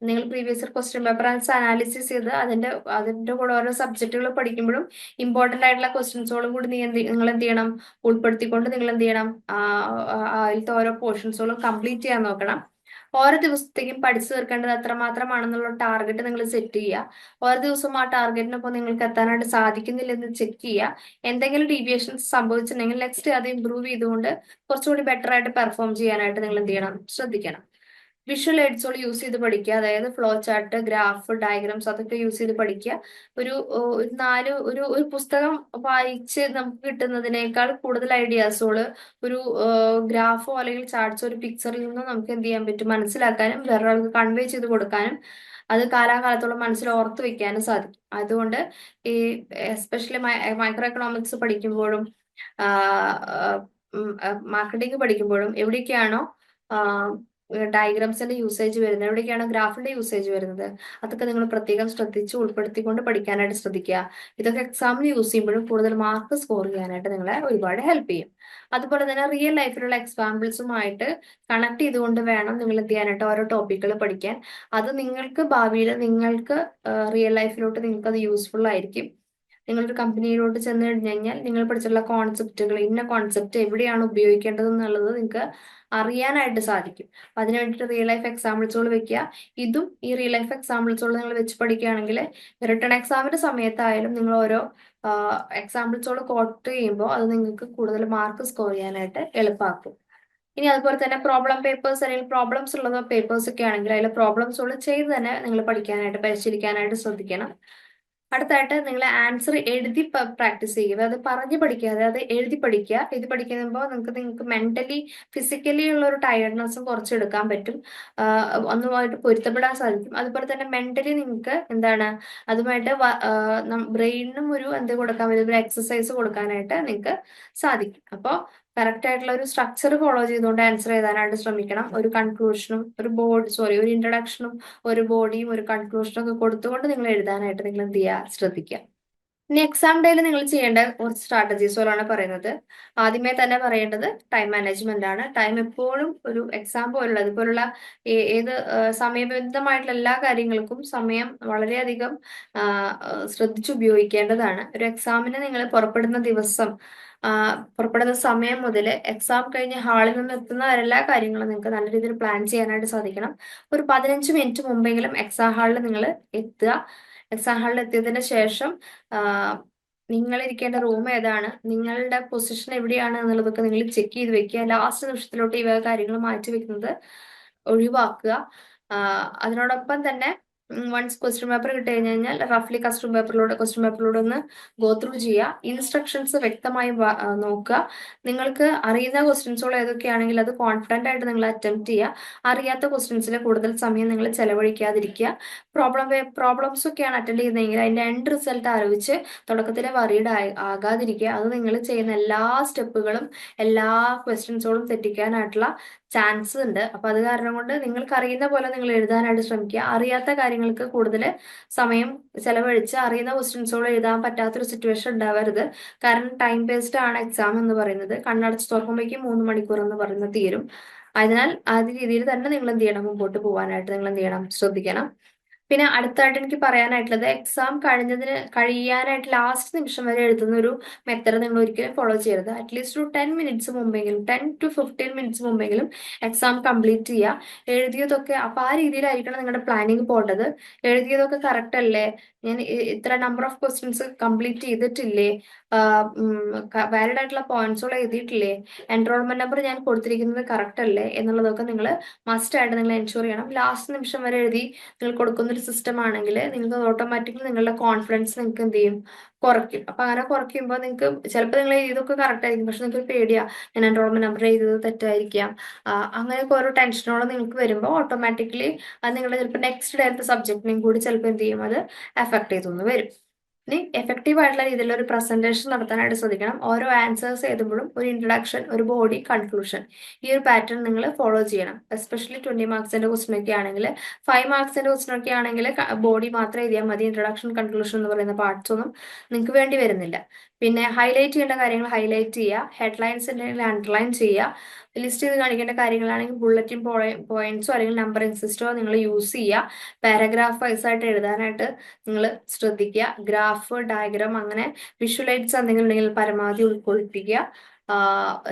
നിങ്ങൾ previous year question paper analysis ചെയ്ത് അതിന്റെ അതിന്റെ കൂടെ ഓരോ സബ്ജക്റ്റുകൾ പഠിക്കുമ്പോഴും ഇമ്പോർട്ടന്റ് ആയിട്ടുള്ള ക്വസ്റ്റ്യൻസുകളും കൂടി നീ എന്ത് നിങ്ങൾ എന്ത് ചെയ്യണം? ഉൾപ്പെടുത്തിക്കൊണ്ട് നിങ്ങൾ എന്ത് ചെയ്യണം? അതിലത്തെ ഓരോ പോർഷൻസുകളും കംപ്ലീറ്റ് ചെയ്യാൻ നോക്കണം. ഓരോ ദിവസത്തേക്കും പഠിച്ചു തീർക്കേണ്ടത് എത്രമാത്രമാണെന്നുള്ള ടാർഗറ്റ് നിങ്ങൾ സെറ്റ് ചെയ്യുക. ഓരോ ദിവസവും ആ ടാർഗറ്റിനൊപ്പം നിങ്ങൾക്ക് എത്താനായിട്ട് സാധിക്കുന്നില്ലെന്ന് ചെക്ക് ചെയ്യുക. എന്തെങ്കിലും ഡീവിയേഷൻസ് സംഭവിച്ചിട്ടുണ്ടെങ്കിൽ നെക്സ്റ്റ് അത് ഇമ്പ്രൂവ് ചെയ്തുകൊണ്ട് കുറച്ചുകൂടി ബെറ്റർ ആയിട്ട് പെർഫോം ചെയ്യാനായിട്ട് നിങ്ങൾ എന്ത് ചെയ്യണം? ശ്രദ്ധിക്കണം. വിഷ്വൽ എയ്ഡ്സുകൾ യൂസ് ചെയ്ത് പഠിക്കുക അതായത് ഫ്ലോ ചാർട്ട് ഗ്രാഫ് ഡയഗ്രാംസ് അതൊക്കെ യൂസ് ചെയ്ത് പഠിക്കുക ഒരു ഒരു നാല് ഒരു ഒരു പുസ്തകം വായിച്ച് നമുക്ക് കിട്ടുന്നതിനേക്കാൾ കൂടുതൽ ഐഡിയാസുകൾ ഒരു ഗ്രാഫോ അല്ലെങ്കിൽ ചാർട്ട്സോ ഒരു പിക്ചറിൽ നിന്നും നമുക്ക് എന്ത് ചെയ്യാൻ പറ്റും? മനസ്സിലാക്കാനും വേറൊരാൾക്ക് കൺവേ ചെയ്ത് കൊടുക്കാനും അത് കാലാകാലത്തോളം മനസ്സിൽ ഓർത്ത് വെക്കാനും സാധിക്കും. അതുകൊണ്ട് ഈ എസ്പെഷ്യലി മൈക്രോ എക്കണോമിക്സ് പഠിക്കുമ്പോഴും മാർക്കറ്റിംഗ് പഠിക്കുമ്പോഴും എവിടെയൊക്കെയാണോ ഡയഗ്രാംസിന്റെ യൂസേജ് വരുന്നത്. എവിടെയൊക്കെയാണ് ഗ്രാഫിന്റെ യൂസേജ് വരുന്നത്? അതൊക്കെ നിങ്ങൾ പ്രത്യേകം ശ്രദ്ധിച്ച് ഉൾപ്പെടുത്തിക്കൊണ്ട് പഠിക്കാനായിട്ട് ശ്രദ്ധിക്കുക. ഇതൊക്കെ എക്സാമിന് യൂസ് ചെയ്യുമ്പോഴും കൂടുതൽ മാർക്ക് സ്കോർ ചെയ്യാനായിട്ട് നിങ്ങളെ ഒരുപാട് ഹെൽപ്പ് ചെയ്യും. അതുപോലെ തന്നെ റിയൽ ലൈഫിലുള്ള എക്സാമ്പിൾസുമായിട്ട് കണക്ട് ചെയ്തുകൊണ്ട് വേണം നിങ്ങൾ എന്ത് ചെയ്യാനായിട്ട് ഓരോ ടോപ്പിക്കുകൾ പഠിക്കാൻ. അത് നിങ്ങൾക്ക് ഭാവിയിൽ നിങ്ങൾക്ക് റിയൽ ലൈഫിലോട്ട് നിങ്ങൾക്ക് അത് യൂസ്ഫുൾ ആയിരിക്കും. നിങ്ങളൊരു കമ്പനിയിലോട്ട് ചെന്ന് കഴിഞ്ഞു കഴിഞ്ഞാൽ നിങ്ങൾ പഠിച്ചിട്ടുള്ള കോൺസെപ്റ്റുകൾ ഇന്ന കോൺസെപ്റ്റ് എവിടെയാണ് ഉപയോഗിക്കേണ്ടത് എന്നുള്ളത് നിങ്ങൾക്ക് അറിയാനായിട്ട് സാധിക്കും. അപ്പൊ അതിന് വേണ്ടിയിട്ട് റിയൽ ലൈഫ് എക്സാമ്പിൾസുകൾ വെക്കുക. ഇതും ഈ റിയൽ ലൈഫ് എക്സാമ്പിൾസുകൾ നിങ്ങൾ വെച്ച് പഠിക്കുകയാണെങ്കിൽ റിട്ടേൺ എക്സാമിന്റെ സമയത്തായാലും നിങ്ങൾ ഓരോ എക്സാമ്പിൾസുകൾ കോട്ട് ചെയ്യുമ്പോൾ അത് നിങ്ങൾക്ക് കൂടുതൽ മാർക്ക് സ്കോർ ചെയ്യാനായിട്ട് എളുപ്പമാക്കും ഇനി അതുപോലെ തന്നെ പ്രോബ്ലം പേപ്പേഴ്സ് അല്ലെങ്കിൽ പ്രോബ്ലംസ് ഉള്ളതോ പേപ്പേഴ്സ് ഒക്കെ ആണെങ്കിൽ അതിൽ പ്രോബ്ലംസുകൾ ചെയ്ത് തന്നെ നിങ്ങൾ പഠിക്കാനായിട്ട് പരിശീലിക്കാനായിട്ട് ശ്രദ്ധിക്കണം. അടുത്തായിട്ട് നിങ്ങൾ ആൻസർ എഴുതി പ്രാക്ടീസ് ചെയ്യുക. അത് പറഞ്ഞ് പഠിക്കുക അതായത് എഴുതി പഠിക്കുക. എഴുതി പഠിക്കുമ്പോൾ നിങ്ങൾക്ക് നിങ്ങൾക്ക് മെന്റലി ഫിസിക്കലി ഉള്ള ഒരു ടയർഡ്നെസ്സും കുറച്ചെടുക്കാൻ പറ്റും. ഒന്നുമായിട്ട് പൊരുത്തപ്പെടാൻ സാധിക്കും. അതുപോലെ തന്നെ മെന്റലി നിങ്ങൾക്ക് എന്താണ് അതുമായിട്ട് ബ്രെയിനും ഒരു എന്ത് കൊടുക്കാൻ പറ്റും? ഒരു എക്സസൈസ് കൊടുക്കാനായിട്ട് നിങ്ങൾക്ക് സാധിക്കും. അപ്പോൾ കറക്റ്റ് ആയിട്ടുള്ള ഒരു സ്ട്രക്ചർ ഫോളോ ചെയ്തുകൊണ്ട് ആൻസർ എഴുതാനായിട്ട് ശ്രമിക്കണം. ഒരു കൺക്ലൂഷനും ഒരു ബോർഡ് സോറി ഒരു ഇൻട്രഡക്ഷനും ഒരു ബോഡിയും ഒരു കൺക്ലൂഷനും ഒക്കെ കൊടുത്തുകൊണ്ട് നിങ്ങൾ എഴുതാനായിട്ട് നിങ്ങൾ എന്ത് ചെയ്യുക ശ്രദ്ധിക്കുക. ഇനി എക്സാം ഡേയിൽ നിങ്ങൾ ചെയ്യേണ്ട കുറച്ച് സ്ട്രാറ്റജീസുകളാണ് പറയുന്നത്. ആദ്യമേ തന്നെ പറയേണ്ടത് ടൈം മാനേജ്മെന്റ് ആണ്. ടൈം എപ്പോഴും ഒരു എക്സാം പോലുള്ള അതുപോലുള്ള ഏത് സമയബന്ധമായിട്ടുള്ള എല്ലാ കാര്യങ്ങൾക്കും സമയം വളരെയധികം ശ്രദ്ധിച്ചുപയോഗിക്കേണ്ടതാണ് ഒരു എക്സാമിന് നിങ്ങൾ പുറപ്പെടുന്ന ദിവസം പുറപ്പെടുന്ന സമയം മുതൽ എക്സാം കഴിഞ്ഞ് ഹാളിൽ നിന്ന് എത്തുന്ന എല്ലാ കാര്യങ്ങളും നിങ്ങൾക്ക് നല്ല രീതിയിൽ പ്ലാൻ ചെയ്യാനായിട്ട് സാധിക്കണം. ഒരു പതിനഞ്ച് മിനിറ്റ് മുമ്പെങ്കിലും എക്സാം ഹാളിൽ നിങ്ങൾ എത്തുക. എക്സാം ഹാളിൽ എത്തിയതിന് ശേഷം നിങ്ങൾ ഇരിക്കേണ്ട റൂം ഏതാണ്? നിങ്ങളുടെ പൊസിഷൻ എവിടെയാണ് എന്നുള്ളതൊക്കെ നിങ്ങൾ ചെക്ക് ചെയ്ത് വെക്കുക. ലാസ്റ്റ് നിമിഷത്തിലോട്ട് ഈ കാര്യങ്ങൾ മാറ്റി വെക്കുന്നത് ഒഴിവാക്കുക. അതിനോടൊപ്പം തന്നെ വൺസ് ക്വസ്റ്റ്യൻ പേപ്പർ കിട്ടി കഴിഞ്ഞ് കഴിഞ്ഞാൽ റഫ്ലി കസ്റ്റം പേപ്പറിലൂടെ ക്വസ്റ്റ്യൻ പേപ്പറിലൂടെ ഒന്ന് ഗോ ത്രൂ ചെയ്യുക ഇൻസ്ട്രക്ഷൻസ് വ്യക്തമായി നോക്കുക. നിങ്ങൾക്ക് അറിയുന്ന ക്വസ്റ്റ്യൻസുകൾ ഏതൊക്കെയാണെങ്കിൽ അത് കോൺഫിഡന്റ് ആയിട്ട് നിങ്ങൾ അറ്റംപ്റ്റ് ചെയ്യുക അറിയാത്ത ക്വസ്റ്റ്യൻസിൽ കൂടുതൽ സമയം നിങ്ങൾ ചെലവഴിക്കാതിരിക്കുക. പ്രോബ്ലം പ്രോബ്ലംസ് ഒക്കെയാണ് അറ്റൻഡ് ചെയ്യുന്നതെങ്കിൽ അതിന്റെ എൻഡ് റിസൾട്ട് ആലോചിച്ച് തുടക്കത്തിലെ വറീഡ് ആകാതിരിക്കുക. അത് നിങ്ങൾ ചെയ്യുന്ന എല്ലാ സ്റ്റെപ്പുകളും എല്ലാ ക്വസ്റ്റ്യൻസുകളും തെറ്റിക്കാനായിട്ടുള്ള ചാൻസ് ഉണ്ട്. അപ്പൊ അത് കാരണം കൊണ്ട് നിങ്ങൾക്ക് അറിയുന്ന പോലെ നിങ്ങൾ എഴുതാനായിട്ട് ശ്രമിക്കുക. അറിയാത്ത കാര്യങ്ങൾക്ക് കൂടുതൽ സമയം ചെലവഴിച്ച് അറിയുന്ന ക്വസ്റ്റ്യൻസുകൾ എഴുതാൻ പറ്റാത്തൊരു സിറ്റുവേഷൻ ഉണ്ടാവരുത്. കാരണം ടൈം ബേസ്ഡ് ആണ് എക്സാം എന്ന് പറയുന്നത്. കണ്ണടച്ച് തുറക്കുമ്പോഴേക്കും മൂന്ന് മണിക്കൂർ എന്ന് പറയുന്നത് തീരും. അതിനാൽ ആ രീതിയിൽ തന്നെ നിങ്ങൾ എന്ത് ചെയ്യണം? മുമ്പോട്ട് പോകാനായിട്ട് നിങ്ങൾ എന്ത് ചെയ്യണം? ശ്രദ്ധിക്കണം. പിന്നെ അടുത്തായിട്ട് എനിക്ക് പറയാനായിട്ടുള്ളത് എക്സാം കഴിഞ്ഞതിന് കഴിയാനായിട്ട് ലാസ്റ്റ് നിമിഷം വരെ എഴുതുന്ന ഒരു മെത്തഡ് നിങ്ങൾ ഒരിക്കലും ഫോളോ ചെയ്യരുത്. അറ്റ്ലീസ്റ്റ് ഒരു ടെൻ മിനിറ്റ്സ് മുമ്പെങ്കിലും ടെൻ ടു ഫിഫ്റ്റീൻ മിനിറ്റ്സ് മുമ്പെങ്കിലും എക്സാം കംപ്ലീറ്റ് ചെയ്യുക. എഴുതിയതൊക്കെ അപ്പൊ ആ രീതിയിലായിരിക്കണം നിങ്ങളുടെ പ്ലാനിങ് പോകേണ്ടത്. എഴുതിയതൊക്കെ കറക്റ്റ് അല്ലേ? ഞാൻ ഇത്ര നമ്പർ ഓഫ് ക്വസ്റ്റ്യൻസ് കംപ്ലീറ്റ് ചെയ്തിട്ടില്ലേ? വാലിഡ് ആയിട്ടുള്ള പോയിന്റ്സുകൾ എഴുതിയിട്ടില്ലേ? എൻറോൾമെന്റ് നമ്പർ ഞാൻ കൊടുത്തിരിക്കുന്നത് കറക്റ്റ് അല്ലേ? എന്നുള്ളതൊക്കെ നിങ്ങൾ മസ്റ്റ് ആയിട്ട് നിങ്ങൾ എൻഷുർ ചെയ്യണം. ലാസ്റ്റ് നിമിഷം വരെ എഴുതി നിങ്ങൾ കൊടുക്കുന്ന ഒരു സിസ്റ്റം ആണെങ്കിൽ നിങ്ങൾക്ക് ഓട്ടോമാറ്റിക്കലി നിങ്ങളുടെ കോൺഫിഡൻസ് നിങ്ങൾക്ക് എന്ത് ചെയ്യും? കുറയ്ക്കും. അപ്പൊ അങ്ങനെ കുറയ്ക്കുമ്പോൾ നിങ്ങൾക്ക് ചിലപ്പോൾ നിങ്ങൾ എഴുതിയതൊക്കെ കറക്റ്റ് ആയിരിക്കും. പക്ഷെ നിങ്ങൾക്ക് പേടിയാ. ഞാൻ എൻറോൾമെന്റ് നമ്പർ എഴുതിയത് തെറ്റായിരിക്കാം. അങ്ങനെയൊക്കെ ഓരോ ടെൻഷനോളം നിങ്ങൾക്ക് വരുമ്പോൾ ഓട്ടോമാറ്റിക്കലി അത് നിങ്ങളുടെ ചിലപ്പോൾ നെക്സ്റ്റ് ഡേ സബ്ജക്റ്റിനെയും കൂടി ചിലപ്പോൾ എന്ത് ചെയ്യും? അത് എഫക്ട് ചെയ്തൊന്ന് വരും. ഇനി എഫക്റ്റീവ് ആയിട്ടുള്ള രീതിയിൽ ഒരു പ്രസന്റേഷൻ നടത്താനായിട്ട് ശ്രദ്ധിക്കണം. ഓരോ ആൻസേഴ്സ് എഴുതുമ്പോഴും ഒരു ഇൻട്രഡക്ഷൻ ഒരു ബോഡി കൺക്ലൂഷൻ ഈ ഒരു പാറ്റേൺ നിങ്ങൾ ഫോളോ ചെയ്യണം. എസ്പെഷ്യലി ട്വന്റി മാർക്സിന്റെ ക്വസ്റ്റൻ ഒക്കെ ആണെങ്കിൽ ഫൈവ് മാർക്സിന്റെ ക്വസ്റ്റൻ ഒക്കെ ആണെങ്കിൽ ബോഡി മാത്രം എഴുതിയാൽ മതി. ഇൻട്രഡക്ഷൻ കൺക്ലൂഷൻ എന്ന് പറയുന്ന പാർട്സ് ഒന്നും നിങ്ങൾക്ക് വേണ്ടി വരുന്നില്ല. പിന്നെ ഹൈലൈറ്റ് ചെയ്യേണ്ട കാര്യങ്ങൾ ഹൈലൈറ്റ് ചെയ്യുക. ഹെഡ്ലൈൻസ് ഉണ്ടെങ്കിൽ അണ്ടർലൈൻ ചെയ്യുക. ലിസ്റ്റ് ചെയ്ത് കാണിക്കേണ്ട കാര്യങ്ങളാണെങ്കിൽ ബുള്ളറ്റിൻ പോയിന്റ്സോ അല്ലെങ്കിൽ നമ്പർ സിസ്റ്റമോ നിങ്ങൾ യൂസ് ചെയ്യുക. പാരഗ്രാഫ് വൈസ് ആയിട്ട് എഴുതാനായിട്ട് നിങ്ങൾ ശ്രദ്ധിക്കുക. ഗ്രാഫ് ഡയഗ്രാം അങ്ങനെ വിഷ്വലൈറ്റ്സ് എന്തെങ്കിലും ഉണ്ടെങ്കിൽ പരമാവധി ഉൾക്കൊള്ളിപ്പിക്കുക.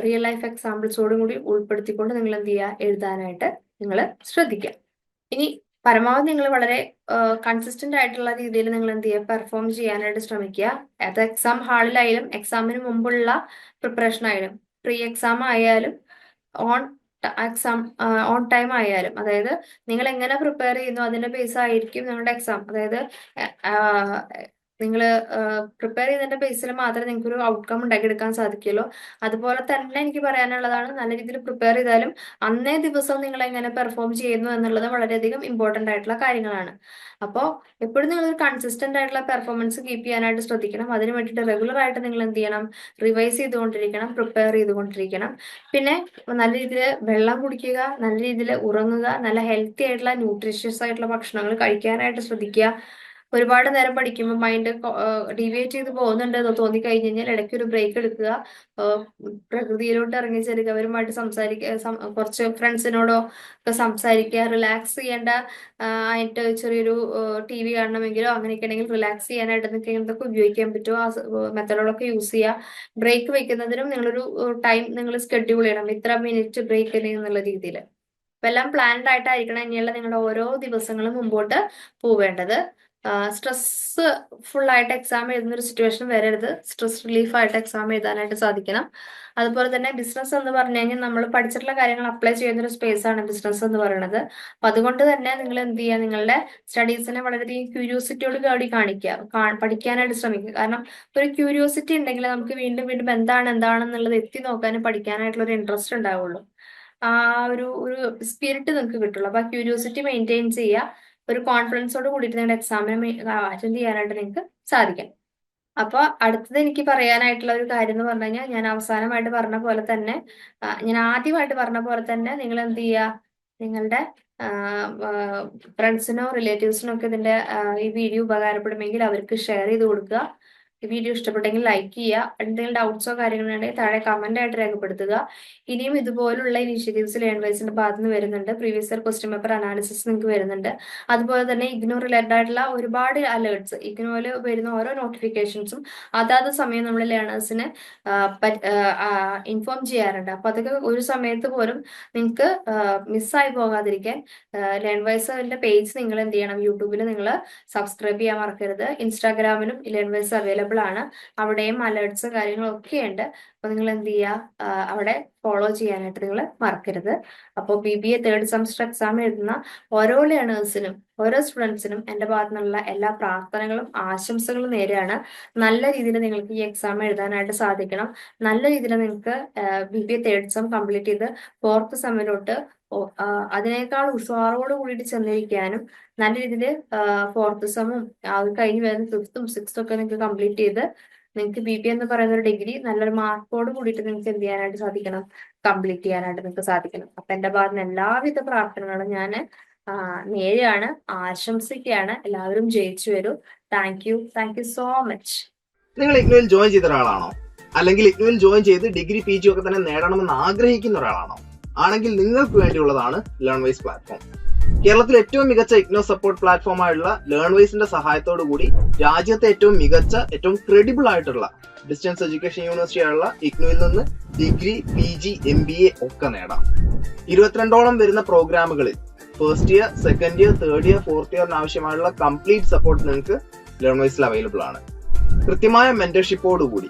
റിയൽ ലൈഫ് എക്സാമ്പിൾസോടും കൂടി ഉൾപ്പെടുത്തിക്കൊണ്ട് നിങ്ങൾ എന്ത് ചെയ്യുക? എഴുതാനായിട്ട് നിങ്ങൾ ശ്രദ്ധിക്കുക. ഇനി പരമാവധി നിങ്ങൾ വളരെ കൺസിസ്റ്റന്റ് ആയിട്ടുള്ള രീതിയിൽ നിങ്ങൾ എന്ത് ചെയ്യുക? പെർഫോം ചെയ്യാനായിട്ട് ശ്രമിക്കുക. അത് എക്സാം ഹാളിലായാലും എക്സാമിന് മുമ്പുള്ള പ്രിപ്പറേഷൻ ആയാലും പ്രീ എക്സാം ആയാലും ഓൺ എക്സാം ഓൺ ടൈം ആയാലും അതായത് നിങ്ങൾ എങ്ങനെ പ്രിപ്പയർ ചെയ്യുന്നു അതിന്റെ ബേസ് ആയിരിക്കും നിങ്ങളുടെ എക്സാം അതായത് നിങ്ങൾ പ്രിപ്പയർ ചെയ്തതിന്റെ ബേസിൽ മാത്രമേ നിങ്ങൾക്ക് ഒരു ഔട്ട്കം ഉണ്ടാക്കിയെടുക്കാൻ സാധിക്കുള്ളൂ അതുപോലെ തന്നെ എനിക്ക് പറയാനുള്ളതാണ് നല്ല രീതിയിൽ പ്രിപ്പയർ ചെയ്താലും അന്നേ ദിവസം നിങ്ങൾ എങ്ങനെ പെർഫോം ചെയ്യുന്നു എന്നുള്ളത് വളരെയധികം ഇമ്പോർട്ടന്റ് ആയിട്ടുള്ള കാര്യങ്ങളാണ്. അപ്പോൾ എപ്പോഴും നിങ്ങൾ ഒരു കൺസിസ്റ്റന്റ് ആയിട്ടുള്ള പെർഫോമൻസ് കീപ്പ് ചെയ്യാനായിട്ട് ശ്രദ്ധിക്കണം. അതിന് വേണ്ടിയിട്ട് റെഗുലർ ആയിട്ട് നിങ്ങൾ എന്ത് ചെയ്യണം? റിവൈസ് ചെയ്തുകൊണ്ടിരിക്കണം പ്രിപ്പയർ ചെയ്തുകൊണ്ടിരിക്കണം. പിന്നെ നല്ല രീതിയിൽ വെള്ളം കുടിക്കുക നല്ല രീതിയിൽ ഉറങ്ങുക നല്ല ഹെൽത്തി ആയിട്ടുള്ള ന്യൂട്രീഷ്യസ് ആയിട്ടുള്ള ഭക്ഷണങ്ങൾ കഴിക്കാനായിട്ട് ശ്രദ്ധിക്കുക. ഒരുപാട് നേരം പഠിക്കുമ്പോൾ മൈൻഡ് ഡീവിയേറ്റ് ചെയ്ത് പോകുന്നുണ്ട് എന്ന് തോന്നി കഴിഞ്ഞ് കഴിഞ്ഞാൽ ഇടയ്ക്ക് ഒരു ബ്രേക്ക് എടുക്കുക. പ്രകൃതിയിലോട്ട് ഇറങ്ങി ചെല്ലുക. അവരുമായിട്ട് സംസാരിക്കുക കുറച്ച് ഫ്രണ്ട്സിനോടോ ഒക്കെ സംസാരിക്കുക. റിലാക്സ് ചെയ്യേണ്ട ആയിട്ട് ചെറിയൊരു ടി വി കാണണമെങ്കിലോ അങ്ങനെയൊക്കെ ഉണ്ടെങ്കിൽ റിലാക്സ് ചെയ്യാനായിട്ട് നിങ്ങൾക്ക് എന്തൊക്കെ ഉപയോഗിക്കാൻ പറ്റുമോ? ആ മെത്തഡുകളൊക്കെ യൂസ് ചെയ്യുക. ബ്രേക്ക് വെക്കുന്നതിനും നിങ്ങളൊരു ടൈം നിങ്ങൾ സ്കെഡ്യൂൾ ചെയ്യണം. ഇത്ര മിനിറ്റ് ബ്രേക്ക് എന്നുള്ള രീതിയിൽ. അപ്പൊ എല്ലാം പ്ലാൻഡ് ആയിട്ടായിരിക്കണം ഇനിയുള്ള നിങ്ങളുടെ ഓരോ ദിവസങ്ങളും മുമ്പോട്ട് പോവേണ്ടത്. സ്ട്രെസ് ഫുൾ ആയിട്ട് എക്സാം എഴുതുന്ന ഒരു സിറ്റുവേഷൻ വരരുത്. സ്ട്രെസ് റിലീഫ് ആയിട്ട് എക്സാം എഴുതാനായിട്ട് സാധിക്കണം. അതുപോലെ തന്നെ ബിസിനസ് എന്ന് പറഞ്ഞു കഴിഞ്ഞാൽ നമ്മൾ പഠിച്ചിട്ടുള്ള കാര്യങ്ങൾ അപ്ലൈ ചെയ്യുന്ന ഒരു സ്പേസ് ആണ് ബിസിനസ് എന്ന് പറയുന്നത്. അപ്പൊ അതുകൊണ്ട് തന്നെ നിങ്ങൾ എന്ത് ചെയ്യുക? നിങ്ങളുടെ സ്റ്റഡീസിനെ വളരെയധികം ക്യൂരിയോസിറ്റിയോട് കൂടി കാണിക്കുക. പഠിക്കാനായിട്ട് ശ്രമിക്കുക. കാരണം ഒരു ക്യൂരിയോസിറ്റി ഉണ്ടെങ്കിൽ നമുക്ക് വീണ്ടും വീണ്ടും എന്താണ് എന്താണെന്നുള്ളത് എത്തി നോക്കാനും പഠിക്കാനായിട്ടുള്ള ഒരു ഇൻട്രസ്റ്റ് ഉണ്ടാവുള്ളൂ. ആ ഒരു ഒരു സ്പിരിറ്റ് നിങ്ങൾക്ക് കിട്ടുള്ളൂ. അപ്പൊ ആ ക്യൂരിയോസിറ്റി മെയിന്റെയിൻ ചെയ്യുക. ഒരു കോൺഫിഡൻസോട് കൂടിയിട്ട് നിങ്ങളുടെ എക്സാമിനെ അറ്റൻഡ് ചെയ്യാനായിട്ട് നിങ്ങൾക്ക് സാധിക്കും. അപ്പൊ അടുത്തത് എനിക്ക് പറയാനായിട്ടുള്ള ഒരു കാര്യം എന്ന് പറഞ്ഞു കഴിഞ്ഞാൽ ഞാൻ അവസാനമായിട്ട് പറഞ്ഞ പോലെ തന്നെ ഞാൻ ആദ്യമായിട്ട് പറഞ്ഞ പോലെ തന്നെ നിങ്ങൾ എന്ത് ചെയ്യുക? നിങ്ങളുടെ ഫ്രണ്ട്സിനോ റിലേറ്റീവ്സിനോ ഒക്കെ ഇതിന്റെ ഈ വീഡിയോ ഉപകാരപ്പെടുമെങ്കിൽ അവർക്ക് ഷെയർ ചെയ്ത് കൊടുക്കുക. ഈ വീഡിയോ ഇഷ്ടപ്പെട്ടെങ്കിൽ ലൈക്ക് ചെയ്യുക. എന്തെങ്കിലും ഡൗട്ട്സോ കാര്യങ്ങളുണ്ടെങ്കിൽ താഴെ കമന്റ് ആയിട്ട് രേഖപ്പെടുത്തുക. ഇനിയും ഇതുപോലുള്ള ഇനിഷ്യേറ്റീവ്സ് ലേൺവൈസിന്റെ ഭാഗത്ത് നിന്ന് വരുന്നുണ്ട്. Previous year question paper analysis നിങ്ങൾക്ക് വരുന്നുണ്ട്. അതുപോലെ തന്നെ ഇഗ്നോർ റിലേറ്റഡ് ആയിട്ടുള്ള ഒരുപാട് അലേർട്സ് ഇഗ്നോയിൽ വരുന്ന ഓരോ നോട്ടിഫിക്കേഷൻസും അതാത് സമയം നമ്മൾ ലേണേഴ്സിന് ഇൻഫോം ചെയ്യാറുണ്ട്. അപ്പൊ അതൊക്കെ ഒരു സമയത്ത് പോലും നിങ്ങൾക്ക് മിസ്സായി പോകാതിരിക്കാൻ ലേൺവേഴ്സിന്റെ പേജ് നിങ്ങൾ എന്ത് ചെയ്യണം? യൂട്യൂബിൽ നിങ്ങൾ സബ്സ്ക്രൈബ് ചെയ്യാൻ മറക്കരുത്. ഇൻസ്റ്റാഗ്രാമിലും ലേൺവൈസ് അവൈലബിൾ അവൈലബിൾ ആണ്. അവിടെയും അലേർട്സ് കാര്യങ്ങളും ഒക്കെ ഉണ്ട്. അപ്പൊ നിങ്ങൾ എന്ത് ചെയ്യുക അവിടെ ഫോളോ ചെയ്യാനായിട്ട് നിങ്ങൾ മറക്കരുത്. അപ്പോൾ B B A third semester exam എഴുതുന്ന ഓരോ ലേണേഴ്സിനും ഓരോ സ്റ്റുഡൻസിനും എന്റെ ഭാഗത്തു നിന്നുള്ള എല്ലാ പ്രാർത്ഥനകളും ആശംസകളും നേരെയാണ്. നല്ല രീതിയിൽ നിങ്ങൾക്ക് ഈ എക്സാം എഴുതാനായിട്ട് സാധിക്കണം. നല്ല രീതിയിൽ നിങ്ങൾക്ക് B B A third sem complete ചെയ്ത് ഫോർത്ത് സെമ്മിലോട്ട് അതിനേക്കാൾ ഉഷാറോട് കൂടിയിട്ട് ചെന്നിരിക്കാനും നല്ല രീതിയിൽ ഫോർത്ത് സെമ്മും അത് കഴിഞ്ഞ് വരുന്ന ഫിഫ്ത്തും സിക്സ്ത്തും ഒക്കെ നിങ്ങൾക്ക് കംപ്ലീറ്റ് ചെയ്ത് നിങ്ങൾക്ക് ബി പി എന്ന് പറയുന്ന ഒരു ഡിഗ്രി നല്ലൊരു മാർക്കോട് കൂടിയിട്ട് നിങ്ങൾക്ക് എന്ത് ചെയ്യാനായിട്ട് സാധിക്കണം? കംപ്ലീറ്റ് ചെയ്യാനായിട്ട് നിങ്ങൾക്ക് സാധിക്കണം. അപ്പൊ എന്റെ ഭാഗത്ത് നിന്ന് എല്ലാവിധ പ്രാർത്ഥനകളും ഞാൻ നേരെയാണ് ആശംസിക്കുകയാണ്. എല്ലാവരും ജയിച്ചു വരൂ. Thank you thank you so much നിങ്ങൾ ഇഗ്നുവിൽ ജോയിൻ ചെയ്ത ഒരാളാണോ? അല്ലെങ്കിൽ ഇഗ്നുവിൽ ജോയിൻ ചെയ്ത് ഡിഗ്രി പി ജി ഒക്കെ തന്നെ നേടണമെന്ന് ആഗ്രഹിക്കുന്ന ഒരാളാണോ? ആണെങ്കിൽ നിങ്ങൾക്ക് വേണ്ടിയുള്ളതാണ് ലേൺവൈസ് പ്ലാറ്റ്ഫോം കേരളത്തിലെ ഏറ്റവും മികച്ച ഇഗ്നോ സപ്പോർട്ട് പ്ലാറ്റ്ഫോം ആയിട്ടുള്ള ലേൺ വൈസിന്റെ സഹായത്തോടു കൂടി രാജ്യത്തെ ഏറ്റവും മികച്ച ഏറ്റവും ക്രെഡിബിൾ ആയിട്ടുള്ള ഡിസ്റ്റൻസ് എഡ്യൂക്കേഷൻ യൂണിവേഴ്സിറ്റി ആയുള്ള ഇഗ്നോയിൽ നിന്ന് degree P G M B A ഒക്കെ നേടാം. ഇരുപത്തിരണ്ടോളം വരുന്ന പ്രോഗ്രാമുകളിൽ first year second year third year fourth ഇയറിന് ആവശ്യമായുള്ള കംപ്ലീറ്റ് സപ്പോർട്ട് നിങ്ങൾക്ക് ലേൺവൈസിൽ അവൈലബിൾ ആണ്. കൃത്യമായ മെന്റർഷിപ്പോട് കൂടി